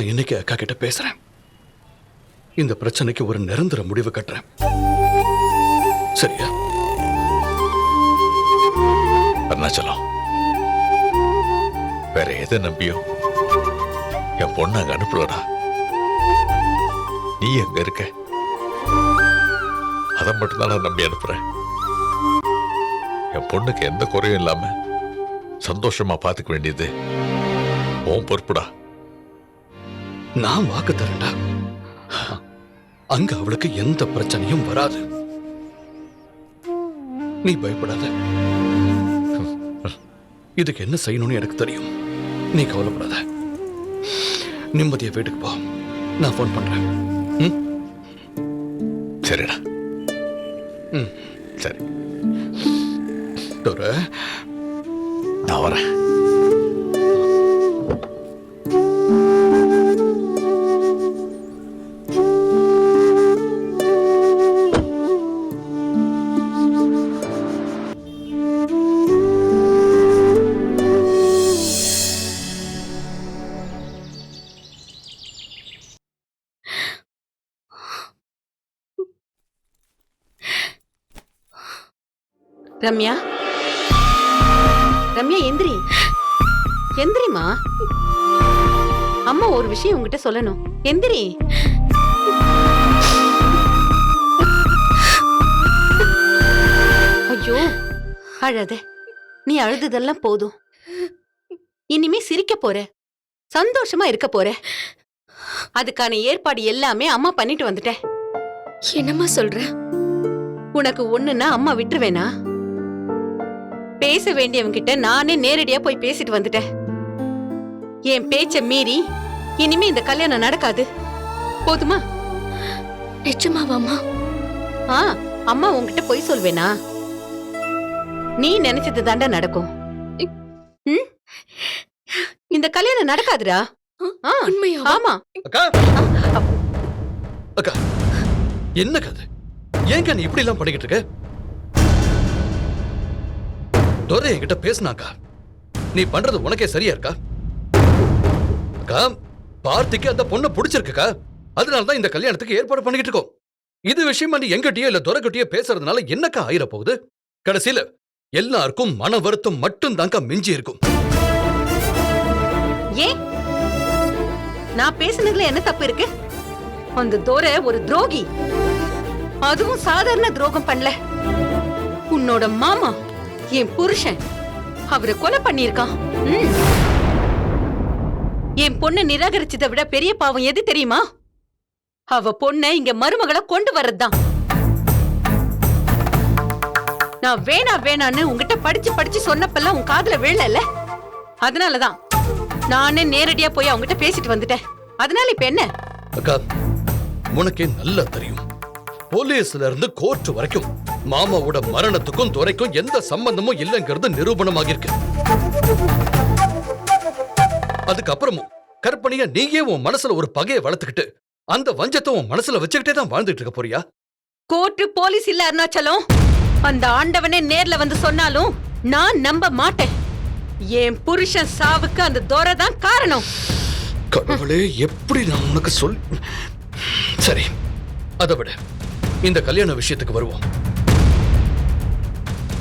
நான் இன்னைக்கு அக்கா கிட்ட பேசுறேன். இந்த பிரச்சனைக்கு ஒரு நிரந்தர முடிவு கட்டுறேன். சரியா? அருணாச்சலம் வேற எதை நம்பியும் என் பொண்ணு அங்க அனுப்பலடா நீ எங்க இருக்க? அதை மட்டும்தான் நான் நம்பி அனுப்புறேன். என் பொண்ணுக்கு எந்த குறையும் இல்லாம சந்தோஷமா பார்த்துக்க வேண்டியது. உன் பொறுப்புடா. நான் வாக்கு தரேன்டா. அங்க அவளுக்கு எந்த பிரச்சனையும் வராது. நீ பயப்படாத. இதுக்கு என்ன செய்யணும்னு எனக்கு தெரியும். நீ கவலைப்படாத. நிம்மதியா வீட்டுக்கு போ. நான் ஃபோன் பண்றேன். ம்? சரிடா. ம். சரி. நான் வரேன். ரம்யா? ரம்யா எந்திரி. எந்திரிமா அம்மா ஒரு விஷயம் உங்ககிட்ட சொல்லணும். எந்திரி. ஐயோ அழாத. நீ அழுததெல்லாம் போதும். இனிமே சிரிக்க போற. சந்தோஷமா இருக்க போற. அதுக்கான ஏற்பாடு எல்லாமே அம்மா பண்ணிட்டு வந்துட்டேன். என்னம்மா சொல்ற? உனக்கு ஒண்ணுன்னா அம்மா விட்டுருவேனா? பேச வேண்டியவங்க கிட்ட நானே நேரடியா போய் பேசிட்டு வந்துட்டேன். என் பேச்ச மீறி இனிமே இந்த கல்யாணம் நடக்காது. போதுமா? நிஜமாவாம்மா ஆ அம்மா உன்கிட்ட பொய் சொல்வேனா? நீ நினைச்சது தாண்டா நடக்கும். ம்? இந்த கல்யாணம் நடக்காதுடா. ஆ, உண்மையாவா ஆமா. அக்கா! அக்கா! என்ன கதை? ஏங்க நீ இப்படி எல்லாம் பண்ணிக்கிட்டு இருக்க? டோரே என்கிட்ட பேசினாக்கா? நீ பண்றது உனக்கே சரியா இருக்கா? அக்கா பார்த்திக்கு அந்த பொண்ணை பிடிச்சிருக்குக்கா? அதனால தான் இந்த கல்யாணத்துக்கு ஏற்பாடு பண்ணிக்கிட்டு இருக்கோம். இது விஷயமா நீ எங்கிட்டயோ இல்ல துரைக்கிட்டயோ பேசுறதுனால என்னக்கா ஆயிர போகுது கடைசியில எல்லாருக்கும் மன வருத்தம் மட்டும் தாங்க மிஞ்சி இருக்கும். ஏன் நான் பேசுனதுல என்ன தப்பு இருக்கு? அந்த தோரை ஒரு துரோகி. அதுவும் சாதாரண துரோகம் பண்ணல. உன்னோட மாமா என் புருஷன். அவரை கொலை பண்ணியிருக்கான். என் பொண்ணை நிராகரிச்சதை விட பெரிய பாவம் எது தெரியுமா? அவ பொண்ணை இங்க மருமகளை கொண்டு வர்றதுதான். நான் வேணா வேணான்னு உங்ககிட்ட படிச்சு படிச்சு சொன்னப்பெல்லாம் உன் காதுல விழல. அதனாலதான் நானே நேரடியா போய் அவங்ககிட்ட பேசிட்டு வந்துட்டேன். அதனால இப்ப என்ன? அக்கா உனக்கே நல்லா தெரியும். போலீஸ்ல இருந்து கோர்ட் வரைக்கும் மாமாவோட மரணத்துக்கும் துரைக்கும் எந்த சம்பந்தமும் இல்லைங்கிறது நிரூபணமாக இருக்கு அதுக்கப்புறமும் கற்பனையா நீயே உன் மனசுல ஒரு பகையை வளர்த்துக்கிட்டு அந்த வஞ்சத்தை உன் மனசுல வச்சுக்கிட்டே தான் வாழ்ந்துட்டு இருக்க போறியா? கோர்ட்டு போலீஸ் இல்ல அருணாச்சலம். அந்த ஆண்டவனே நேர்ல வந்து சொன்னாலும் நான் நம்ப மாட்டேன். என் புருஷன் சாவுக்கு அந்த துரை தான் காரணம். கடவுளே எப்படி நான் உனக்கு சொல் சரி அதை விட. இந்த கல்யாண விஷயத்துக்கு வருவோம்.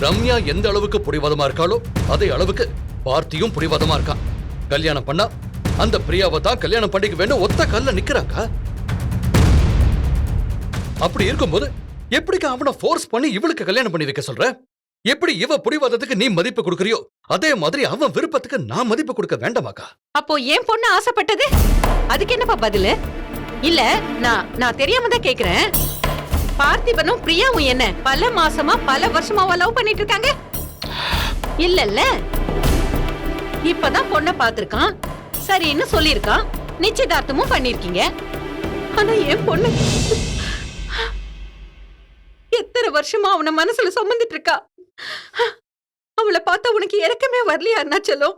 ரம்யா எந்த அளவுக்கு புடிவாதமா இருக்காளோ அதே அளவுக்கு பார்த்தியும் புடிவாதமா இருக்கான் கல்யாணம் பண்ணா அந்த பிரியாவை தான் கல்யாணம் பண்ணிக்க வேண்டும். ஒத்த கல்ல நிக்கிறாங்க அப்படி இருக்கும்போது எப்படிக்கா அவனை ஃபோர்ஸ் பண்ணி இவளுக்கு கல்யாணம் பண்ணி வைக்க சொல்ற? எப்படி இவ புடிவாதத்துக்கு நீ மதிப்பு கொடுக்கறியோ? அதே மாதிரி அவன் விருப்பத்துக்கு நான் மதிப்பு கொடுக்க வேண்டாமாக்கா? அப்போ ஏன் பொண்ணு ஆசைப்பட்டது? அதுக்கு என்னப்பா பதிலு? இல்ல நான் நான் தெரியாம தான் கேக்குறேன். பார்த்திபனும் பிரியாவும் என்ன? பல மாசமா பல வருஷமாவா லவ் பண்ணிட்டு இருக்காங்க இல்லல்ல. இப்பதான் பொண்ண பாத்திருக்கான் சரின்னு சொல்லிருக்கான் நிச்சயதார்த்தமும் பண்ணிருக்கீங்க ஆனா என் பொண்ணு எத்தனை வருஷமா அவன மனசுல சுமந்துட்டு இருக்கா அவளை பார்த்தா உனக்கு இறக்கமே வரலையா அருணாச்சலம்?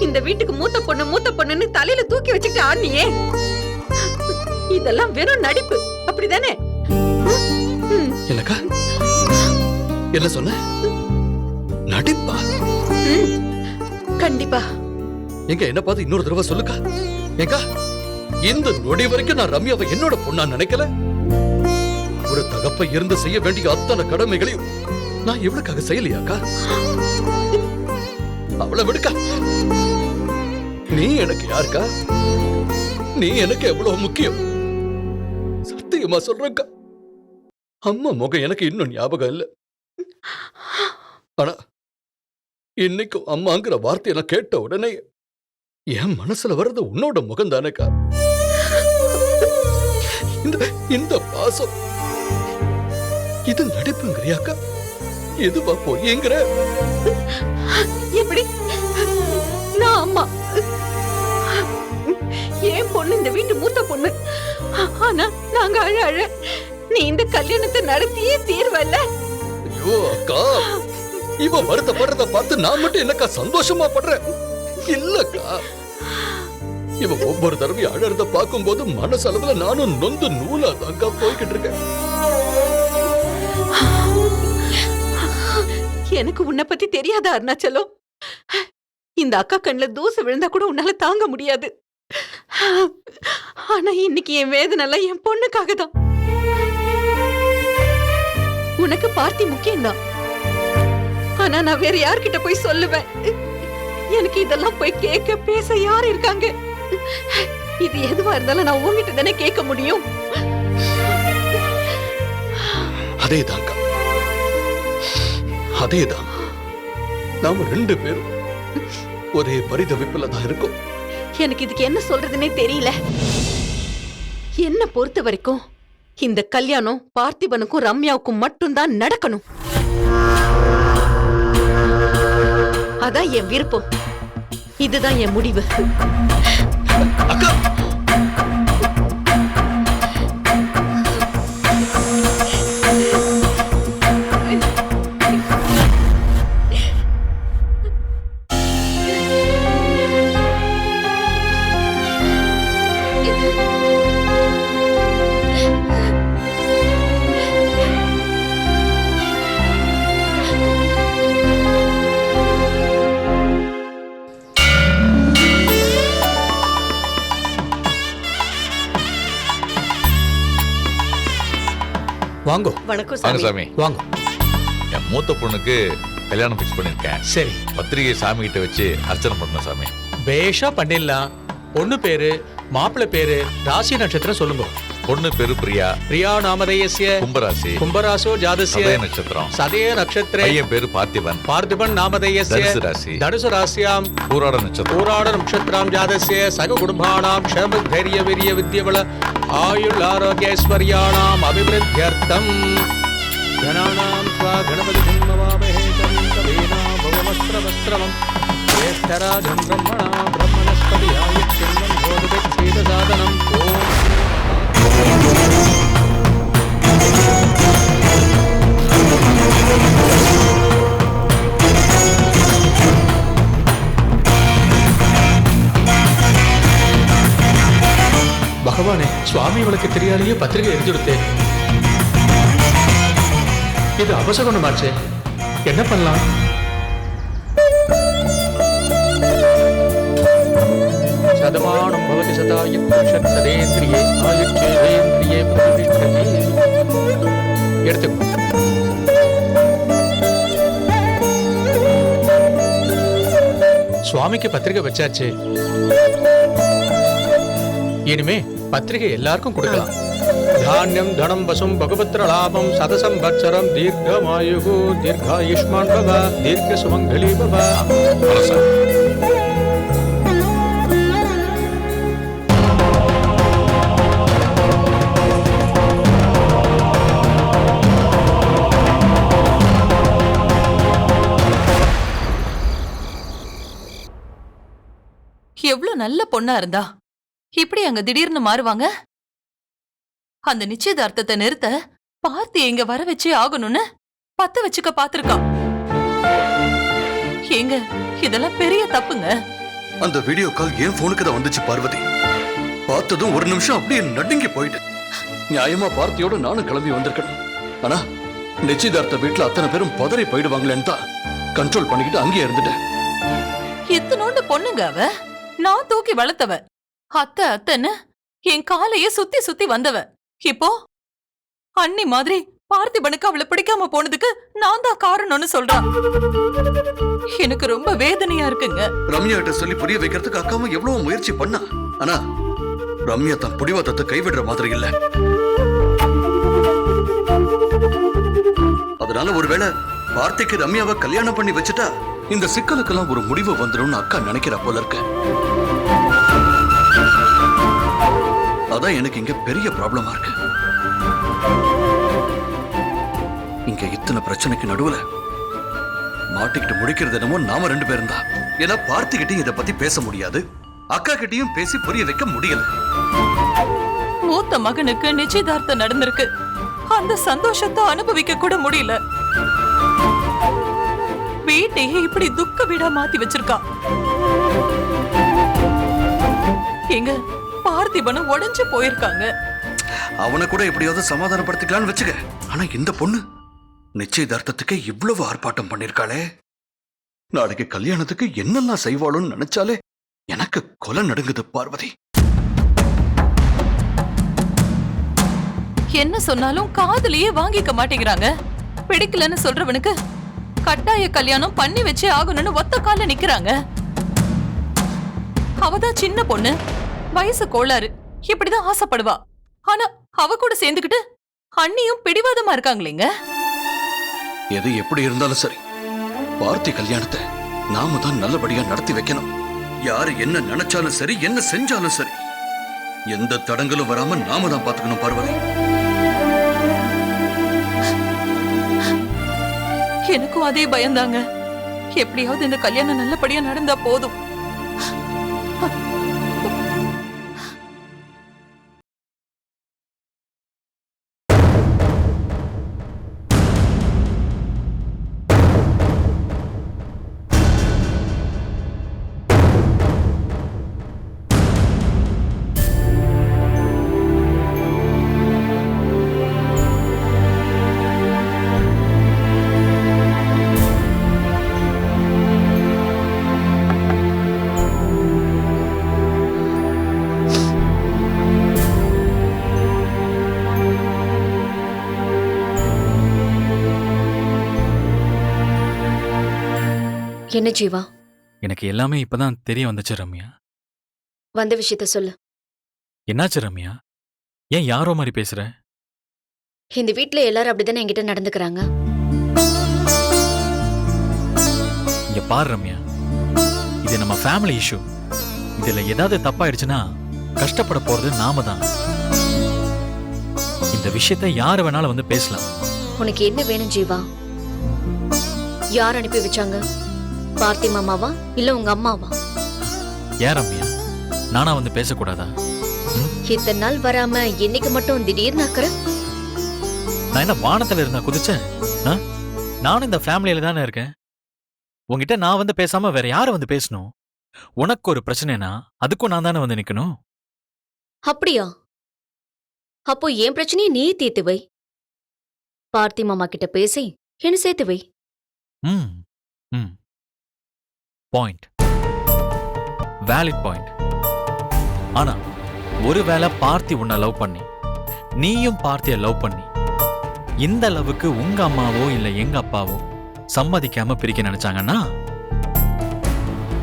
இந்த வீட்டுக்கு மூத்த பொண்ணு மூத்த பொண்ணுன்னு தலையில தூக்கி வச்சுட்டு ஆடினியே. இதெல்லாம் வெறும் நடிப்பு. அப்படிதானே? ம், என்னக்கா? என்ன சொன்ன? நடிப்பா. கண்டிப்பா. எங்க என்ன பார்த்து இன்னொரு தடவை சொல்லுக்கா. ஏங்கா இந்த நொடி வரைக்கும் நான் ரம்யாவை என்னோட பொண்ணா நினைக்கல. ஒரு தகப்ப இருந்து செய்ய வேண்டிய அத்தனை கடமைகளையும் நான் இவளுக்காக செய்யலையாக்கா? அவளை விடுக்கா. நீ எனக்கு யாருக்கா? நீ எனக்கு எவ்வளவு முக்கியம்? சத்தியமா சொல்றேன்க்கா? அம்மா முகம் எனக்கு இன்னும் ஞாபகம் இல்ல. ஆனா இன்னைக்கும் அம்மாங்கிற வார்த்தையை நான் கேட்ட உடனே என் மனசுல வர்றது உன்னோட முகம் தானேக்கா. இந்த இந்த பாசம். இது நடிப்புங்கிறியாக்கா? எதுவா பொய்யுங்கிற? எப்படி? நாங்க அழ அழ நீ இந்த கல்யாணத்தை நடத்தியே தீர்வல்ல. ஐயோ அக்கா. இவ வருத்தப்படுறத பார்த்து நான் மட்டும் என்னக்கா சந்தோஷமா படுறேன்? இல்லக்கா. இவ ஒவ்வொரு தடவையும் அழறத பார்க்கும்போது மனசளவுல நானும் நொந்து நூலா தான்க்கா போய்கிட்டு இருக்கேன் எனக்கு உன்னை பத்தி தெரியாதா அருணாச்சலம்? இந்த அக்கா கண்ணுல தூசை விழுந்தா கூட உன்னால தாங்க முடியாது. ஆனா இன்னைக்கு என் வேதனை என் பொண்ணுக்காக தான் உனக்கு பார்த்தி முக்கியம்தான். ஆனா நான் வேற யார்கிட்ட போய் சொல்லுவேன்? எனக்கு இதெல்லாம் போய் கேட்க பேச யார் இருக்காங்க? இது எதுவா இருந்தாலும் நான் உங்ககிட்ட தானே கேட்க முடியும்? அதேதாங்க அதேதான். நாம ரெண்டு பேரும் ஒரே பரிதவிப்புல தான் இருக்கோம். எனக்கு இதுக்கு என்ன சொல்றதுன்னே தெரியல. என்ன பொறுத்த வரைக்கும் இந்த கல்யாணம் பார்த்திபனுக்கும் ரம்யாவுக்கும் மட்டும்தான் நடக்கணும். அதான் என் விருப்பம். இதுதான் என் முடிவு. அக்கா! வணக்கம் வாங்க சாமி சாமி. வாங்க. என் மூத்த பொண்ணுக்கு கல்யாணம் ஃபிக்ஸ் பண்ணிருக்கேன் சரி. பத்திரிகை சாமி கிட்ட வச்சு அர்ச்சனை பண்ண சாமி. பேஷா பண்ணிடலாம். பொண்ணு பேரு மாப்பிள்ளை பேரு ராசி நட்சத்திரம் சொல்லுங்க. பொண்ணு பேரு பிரியா. பிரியா நாமதேயஸ்ய. கும்பராசி. கும்பராசோ ஜாதஸ்ய. சதய நட்சத்திரம். சதய நட்சத்திரே பையன் பேரு பார்த்திபன். பார்த்திபன் நாமதேயஸ்ய. தனுசு ராசி. தனுசு ராசியாம். பூராட நட்சத்திரம். பூராட நட்சத்திரம் ஜாதஸ்ய. சக குடும்பானாம் க்ஷம தைரிய வீரிய வித்யபல ஆயுள் ஆரோக்கியஸ்வர்யாணாம் அபிவிருத்தியர்த்தம். கணானாம் ஸ்வா கணபதி சிம்மவாமஹே ஜேஷ்டராஜம் பிரம்மணா. பிரம்மணஸ்பதி ஆயுஷ்யன்னம் போதுபெச்சீத சாதனம். ஓம் பகவானே சுவாமி இவளுக்கு தெரியாதையே பத்திரிகை எழுதிடுத்தேன் இது அபசகுணமாச்சே. என்ன பண்ணலாம்? சதமானம் பவதி சதாய புருஷத் சதேந்திரியே ஆயுச்சேதேந்திரியே பிரதிஷ்டதி எடுத்துக்கோ சுவாமிக்கு பத்திரிகை வச்சாச்சு. இனிமே பத்திரிகை எல்லாருக்கும் கொடுக்கலாம். தானியம் தனம் வசும் பகுபத்திர லாபம் சதசம் வத்சரம் தீர்க்கமாயுகு தீர்காயுஷ்மான் பவ தீர்க்க சுமங்கலி பவ நல்ல பொண்ணா இருந்தா இப்படி அங்க திடீர்னு மாறுவாங்க? அந்த நிச்சயதார்த்தத்தை நிறுத்த பார்த்து இங்க வர வச்சே ஆகணும்னு பத்த வச்சுக்க பாத்திருக்கான். ஏங்க இதெல்லாம் பெரிய தப்புங்க. அந்த வீடியோ கால் என் போனுக்கு தான் வந்துச்சு பார்வதி. பார்த்ததும் ஒரு நிமிஷம் அப்படியே நடுங்கி போயிட்டேன் நியாயமா பார்த்தியோட நானும் கிளம்பி வந்திருக்கணும் ஆனா நிச்சயதார்த்த வீட்டுல அத்தனை பேரும் பதறி போயிடுவாங்களேன்னு தான் கண்ட்ரோல் பண்ணிக்கிட்டு அங்கேயே இருந்துட்டேன். இத்தனோண்டு பொண்ணுங்க அவ? நான் தூக்கி வளர்த்தவ அத்தை அத்தன்னு என் காலையே சுத்தி சுத்தி வந்தவ. இப்போ அண்ணி மாதிரி பார்த்திபனுக்கு அவளை பிடிக்காம போனதுக்கு நான் தான் காரணம்னு சொல்றான் எனக்கு ரொம்ப வேதனையா இருக்குங்க. ரம்யா கிட்ட சொல்லி புரிய வைக்கிறதுக்கு அக்காவும் எவ்வளவு முயற்சி பண்ணா. ஆனா ரம்யா தன் புடிவாதத்தை கைவிடுற மாதிரி இல்ல. அதனால ஒருவேளை வார்த்தைக்கு ரம்யாவை கல்யாணம் பண்ணி வச்சுட்டா இந்த சிக்கலுக்கெல்லாம் ஒரு முடிவு வந்துடும் அக்கா நினைக்கிற போல இருக்க. அதான் எனக்கு இங்க பெரிய ப்ராப்ளமா இருக்கு. இங்க இத்தனை பிரச்சனைக்கு நடுவுல மாட்டிக்கிட்டு முடிக்கிறது என்னமோ நாம ரெண்டு பேரும் தான். ஏன்னா பார்த்திகிட்டையும் இதை பத்தி பேச முடியாது. அக்கா கிட்டயும் பேசி புரிய வைக்க முடியல. மூத்த மகனுக்கு நிச்சயதார்த்தம் நடந்திருக்கு. அந்த சந்தோஷத்தை அனுபவிக்க கூட முடியல. வீட்டையே இப்படி துக்க வீடா மாத்தி வச்சிருக்கா. எங்க? பார்த்திபனும் உடைஞ்சு போயிருக்காங்க. அவனை கூட எப்படியாவது சமாதானப்படுத்திக்கலாம்னு வச்சுக்க. ஆனா இந்த பொண்ணு நிச்சயதார்த்தத்துக்கு இவ்வளவு ஆர்ப்பாட்டம் பண்ணிருக்காளே. நாளைக்கு கல்யாணத்துக்கு என்னெல்லாம் செய்வாளோன்னு நினைச்சாலே எனக்கு கொலை நடுங்குது பார்வதி. என்ன சொன்னாலும் காதுலயே வாங்கிக்க மாட்டேங்கிறாங்க. பிடிக்கலன்னு சொல்றவனுக்கு கட்டாய கல்யாணம் பண்ணி வச்சே ஆகணும்னு ஒத்த கால்ல நிக்கிறாங்க. அவதான் சின்ன பொண்ணு. வயசு கோளாறு. இப்படிதான் ஆசைப்படுவா. ஆனா அவ கூட சேர்ந்துக்கிட்டு அண்ணியும் பிடிவாதமா இருக்காங்களேங்க. எது எப்படி இருந்தாலும் சரி. பார்த்தி கல்யாணத்தை நாம தான் நல்லபடியா நடத்தி வைக்கணும். யாரு என்ன நினைச்சாலும் சரி என்ன செஞ்சாலும் சரி. எந்த தடங்களும் வராம நாம தான் பாத்துக்கணும் பார்வதி. எனக்கும் அதே பயந்தாங்க. எப்படியாவது இந்த கல்யாணம் நல்லபடியா நடந்தா போதும். என்ன ஜீவா? எனக்கு எல்லாமே இப்பதான் தெரிய வந்துச்சு ரம்யா. வந்த விஷயத்த சொல்லு. என்னாச்சு ரம்யா? ஏன் யாரோ மாதிரி பேசுற? இந்த வீட்ல எல்லாரும் அப்படிதானே என்கிட்ட நடந்துக்கிறாங்க? இங்க பாரு ரம்யா. இது நம்ம ஃபேமிலி இஷ்யூ இதுல ஏதாவது தப்பாயிடுச்சுன்னா கஷ்டப்பட போறது நாம தான். இந்த விஷயத்தை யாரு வேணாலும் வந்து பேசலாம். உனக்கு என்ன வேணும் ஜீவா? யார் அனுப்பி வச்சாங்க? பார்த்தி மாமாவா இல்ல உங்க அம்மாவா? ஏன் ரம்யா நானா வந்து பேசக்கூடாதா? இத்தனை நாள் வராம இன்னைக்கு மட்டும் திடீர்னு அக்கறை? நான் என்ன வானத்துல இருந்தா குதிச்சேன்? நானும் இந்த ஃபேமிலியில தானே இருக்கேன். உன்கிட்ட நான் வந்து பேசாம வேற யாரை வந்து பேசணும்? உனக்கு ஒரு பிரச்சனைனா அதுக்கும் நான் தானே வந்து நிக்கணும்? அப்படியா? அப்போ என் பிரச்சனையை நீ தீர்த்து வை. பார்த்தி மாமா கிட்ட பேசி என்ன சேர்த்து வை. ம். பாயிண்ட் வேலிட் பாயிண்ட் ஆனா ஒருவேளை பார்த்தி உன்னை லவ் பண்ணி நீயும் பார்த்திய லவ் பண்ணி இந்த அளவுக்கு உங்க அம்மாவோ இல்ல எங்க அப்பாவோ சம்மதிக்காம பிரிக்க நினைச்சாங்கன்னா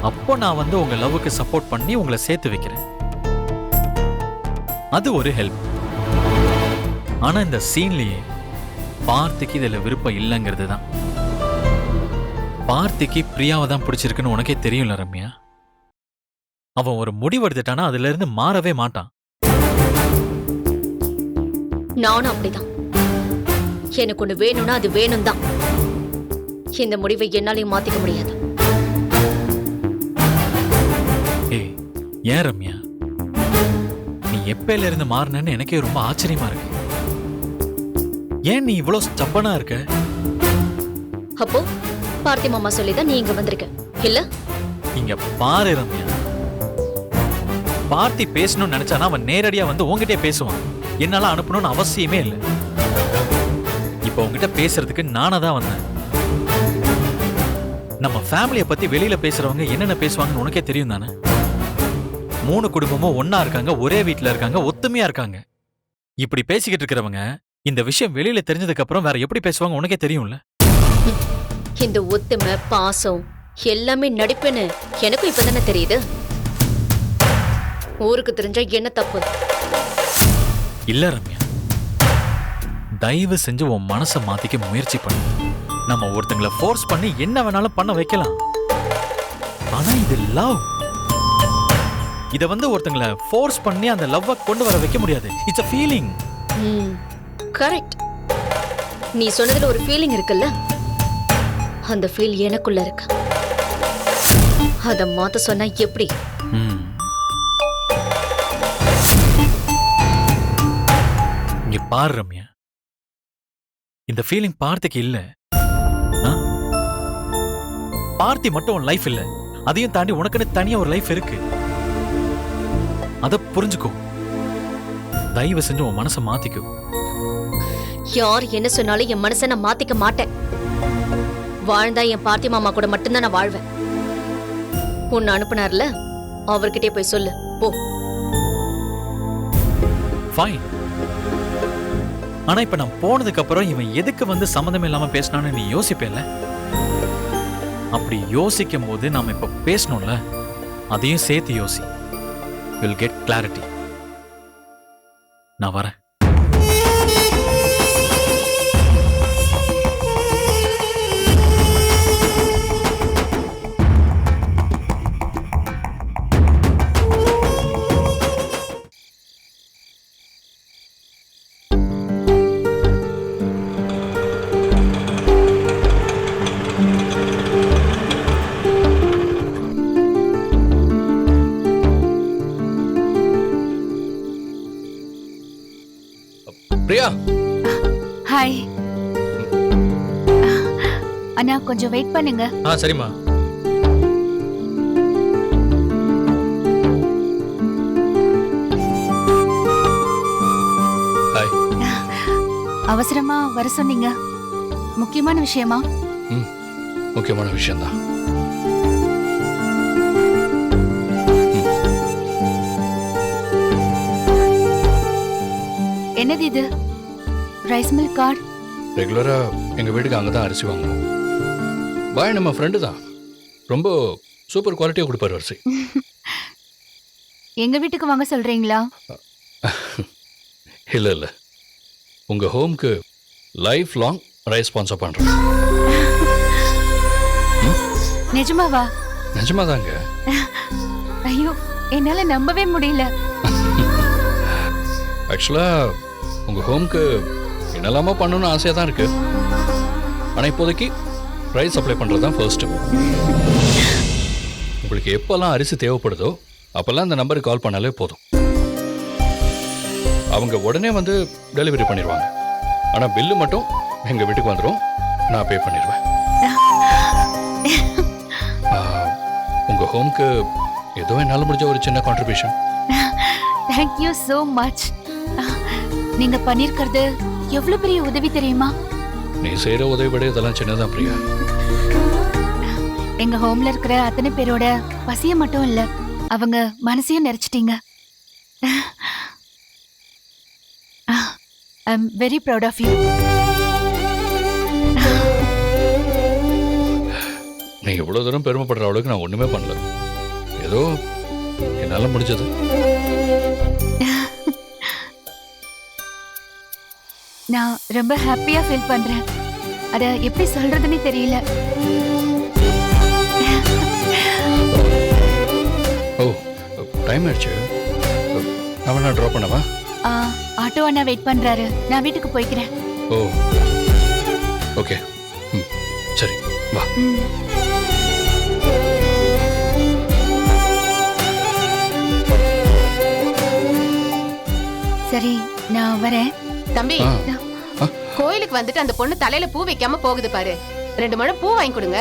அப்போ நான் வந்து உங்க லவ்வுக்கு சப்போர்ட் பண்ணி உங்களை சேர்த்து வைக்கிறேன். அது ஒரு ஹெல்ப் ஆனா இந்த சீன்லயே பார்த்திக்கு இதுல விருப்பம் இல்லைங்கிறது தான். பார்த்திக்கு பிரியாவை தான் பிடிச்சிருக்குன்னு உனக்கே தெரியும்ல ரம்யா? அவன் ஒரு முடிவு எடுத்துட்டானா அதுல இருந்து மாறவே மாட்டான். நானும் அப்படிதான். எனக்கு ஒண்ணு வேணும்னா அது வேணும் தான் இந்த முடிவை என்னாலையும் மாத்திக்க முடியாது. ஏய் ஏன் ரம்யா? நீ எப்பையில இருந்து மாறினன்னு எனக்கே ரொம்ப ஆச்சரியமா இருக்கு. ஏன் நீ இவ்வளோ ஸ்டப்பனா இருக்க? அப்போ பார்த்தி மாமா சொல்லிதான் நீ இங்க வந்திருக்க. இல்ல? இங்க பாரு ரம்யா. பார்த்தி பேசணும்னு நினைச்சானா அவன் நேரடியா வந்து உன்கிட்டயே பேசுவான். என்னால அனுப்பணும்னு அவசியமே இல்லை. இப்போ உன்கிட்ட பேசுறதுக்கு நானா தான் வந்தேன். நம்ம ஃபேமிலியை பத்தி வெளியில பேசுறவங்க என்னென்ன பேசுவாங்கன்னு உனக்கே தெரியும் தானே? மூணு குடும்பமும் ஒன்னா இருக்காங்க ஒரே வீட்டுல இருக்காங்க ஒத்துமையா இருக்காங்க. இப்படி பேசிக்கிட்டு இருக்கிறவங்க இந்த விஷயம் வெளியில தெரிஞ்சதுக்கு அப்புறம் வேற எப்படி பேசுவாங்க உனக்கே தெரியும்ல? இந்த ஒத்துமை பாசம் எல்லாமே நடிப்புன்னு எனக்கும் இப்பதானே தெரியுது. ஊருக்கு தெரிஞ்சா என்ன தப்பு? இல்ல ரம்யா. தயவு செஞ்சு உன் மனசை மாத்திக்க முயற்சி பண்ணு. நம்ம ஒருத்தங்கள ஃபோர்ஸ் பண்ணி என்ன வேணாலும் பண்ண வைக்கலாம். ஆனா இது லவ் இத வந்து ஒருத்தங்கள ஃபோர்ஸ் பண்ணி அந்த லவ்வை கொண்டு வர வைக்க முடியாது. இட்ஸ் a ஃபீலிங் கரெக்ட் நீ சொன்னதுல ஒரு ஃபீலிங் இருக்குல்ல? அந்த ஃபீல் எனக்குள்ள இருக்கு. அத மாத்த சொன்னா எப்படி? இங்க பாரு ரம்யா. இந்த ஃபீலிங் பார்த்திக்கு இல்ல? பார்த்தி மட்டும் உன் லைஃப் இல்ல. அதையும் தாண்டி உனக்குன்னு தனியா ஒரு லைஃப் இருக்கு. அத புரிஞ்சுக்கோ. தயவு செஞ்சு உன் மனசை மாத்திக்கோ. யார் என்ன சொன்னாலும் என் மனசை நான் மாத்திக்க மாட்டேன். வாழ்ந்தா என் பாட்டி மாமா கூட மட்டும்தான் நான் வாழ்வேன். உன்னை அனுப்புனார்ல? அவர்கிட்டயே போய் சொல்லு. போ. ஃபைன் ஆனா இப்ப நான் போனதுக்கு அப்புறம் இவன் எதுக்கு வந்து சம்மந்தம் இல்லாம பேசினான்னு நீ யோசிப்பேல அப்படி யோசிக்கும் போது நாம இப்ப பேசணும்ல? அதையும் சேர்த்து யோசி. வில் கெட் கிளாரிட்டி நான் வரேன். பிரியா. ஹாய் அண்ணா கொஞ்சம் வெயிட் பண்ணுங்க. ஆ சரிம்மா. ஹாய் அவசரமா வர சொன்னீங்க. முக்கியமான விஷயமா? முக்கியமான விஷயம்தான். என்னது இது? ரைஸ் மில் கார்டு ரெகுலரா எங்க வீட்டுக்கு அங்கே தான் அரிசி வாங்குவோம் பாய் நம்ம ஃப்ரெண்டு தான். ரொம்ப சூப்பர் குவாலிட்டியாக கொடுப்பாரு அரிசி. எங்க வீட்டுக்கு வாங்க சொல்றீங்களா? இல்லை இல்லை. உங்கள் ஹோம்க்கு லைஃப் லாங் ரைஸ் ஸ்பான்சர் பண்ணுறேன் நிஜமாவா? நிஜமாதாங்க. ஐயோ என்னால நம்பவே முடியல. ஆக்சுவலாக உங்கள் ஹோம்க்கு என்னெல்லாமோ பண்ணணும்னு ஆசையாக தான் இருக்குது ஆனால் இப்போதைக்கு ரைஸ் சப்ளை பண்ணுறது தான் ஃபர்ஸ்ட்டு உங்களுக்கு எப்போல்லாம் அரிசி தேவைப்படுதோ அப்போல்லாம் இந்த நம்பருக்கு கால் பண்ணாலே போதும். அவங்க உடனே வந்து டெலிவரி பண்ணிடுவாங்க ஆனால் பில்லு மட்டும் எங்கள் வீட்டுக்கு வந்துடும் நான் பே பண்ணிடுவேன் உங்கள் ஹோம்க்கு ஏதோ என்னால் முடிஞ்ச ஒரு சின்ன கான்ட்ரிபியூஷன் தேங்க்யூ ஸோ மச் நீங்க பண்ணிருக்கிறது எவ்வளவு பெரிய உதவி தெரியுமா? நீ செய்கிற உதவி விட இதெல்லாம் சின்னதான் பிரியா. எங்க ஹோம்ல இருக்கிற அத்தனை பேரோட பசிய மட்டும் இல்ல அவங்க மனசையும் நிறைச்சிட்டீங்க. I am very proud of you நீ இவ்வளோ தூரம் பெருமைப்படுற அளவுக்கு நான் ஒன்றுமே பண்ணல. ஏதோ என்னால் முடிஞ்சது. நான் ரொம்ப ஹாப்பியா ஃபீல் பண்றேன். அத எப்படி சொல்றதுன்னு தெரியல. ஓ டைம் ஆயிடுச்சு. நான் வேணா ட்ராப் பண்ணவா? ஆ, ஆட்டோ அண்ணா வெயிட் பண்றாரு. நான் வீட்டுக்கு போய்க்கிறேன். ஓ ஓகே சரி வா. சரி நான் வரேன். தம்பி. கோயிலுக்கு வந்துட்டு அந்த பொண்ணு தலையில பூ வைக்காம போகுது பாரு. ரெண்டு மணி பூ வாங்கி கொடுங்க.